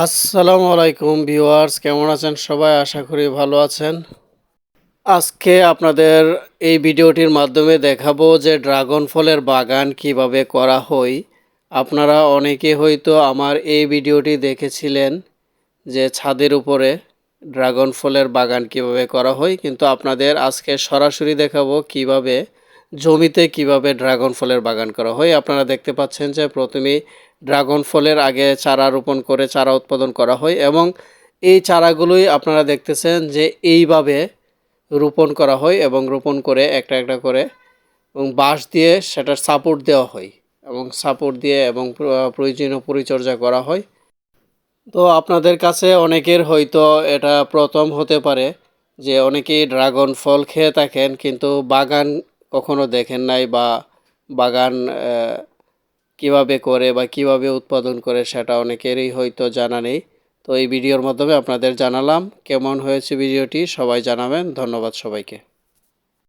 আসসালামু আলাইকুম ভিউয়ার্স, কেমন আছেন সবাই? আশা করি ভালো আছেন। আজকে আপনাদের এই ভিডিওটির মাধ্যমে দেখাবো যে ড্রাগন ফলের বাগান কীভাবে করা হয়। আপনারা অনেকে হয়তো আমার এই ভিডিওটি দেখেছিলেন যে ছাদের উপরে ড্রাগন ফলের বাগান কীভাবে করা হয়, কিন্তু আপনাদের আজকে সরাসরি দেখাবো কীভাবে জমিতে কীভাবে ড্রাগন ফলের বাগান করা হয় আপনারা দেখতে পাচ্ছেন যে প্রথমেই ড্রাগন ফলের আগে চারা রোপণ করে চারা উৎপাদন করা হয় এবং এই চারাগুলোই আপনারা দেখতেছেন যে এইভাবে রোপণ করা হয় এবং রোপণ করে একটা একটা করে এবং বাঁশ দিয়ে সেটার সাপোর্ট দেওয়া হয় এবং সাপোর্ট দিয়ে এবং প্রয়োজনীয় পরিচর্যা করা হয়। তো আপনাদের কাছে অনেকের হয়তো এটা প্রথম হতে পারে যে অনেকেই ড্রাগন ফল খেয়ে থাকেন কিন্তু বাগান কখনো দেখেন নাই বা বাগান কীভাবে করে বা কীভাবে উৎপাদন করে সেটা অনেকেরই হয়তো জানা নেই। তো এই ভিডিওর মাধ্যমে আপনাদের জানালাম কেমন হয়েছে ভিডিওটি, সবাই জানাবেন। ধন্যবাদ সবাইকে।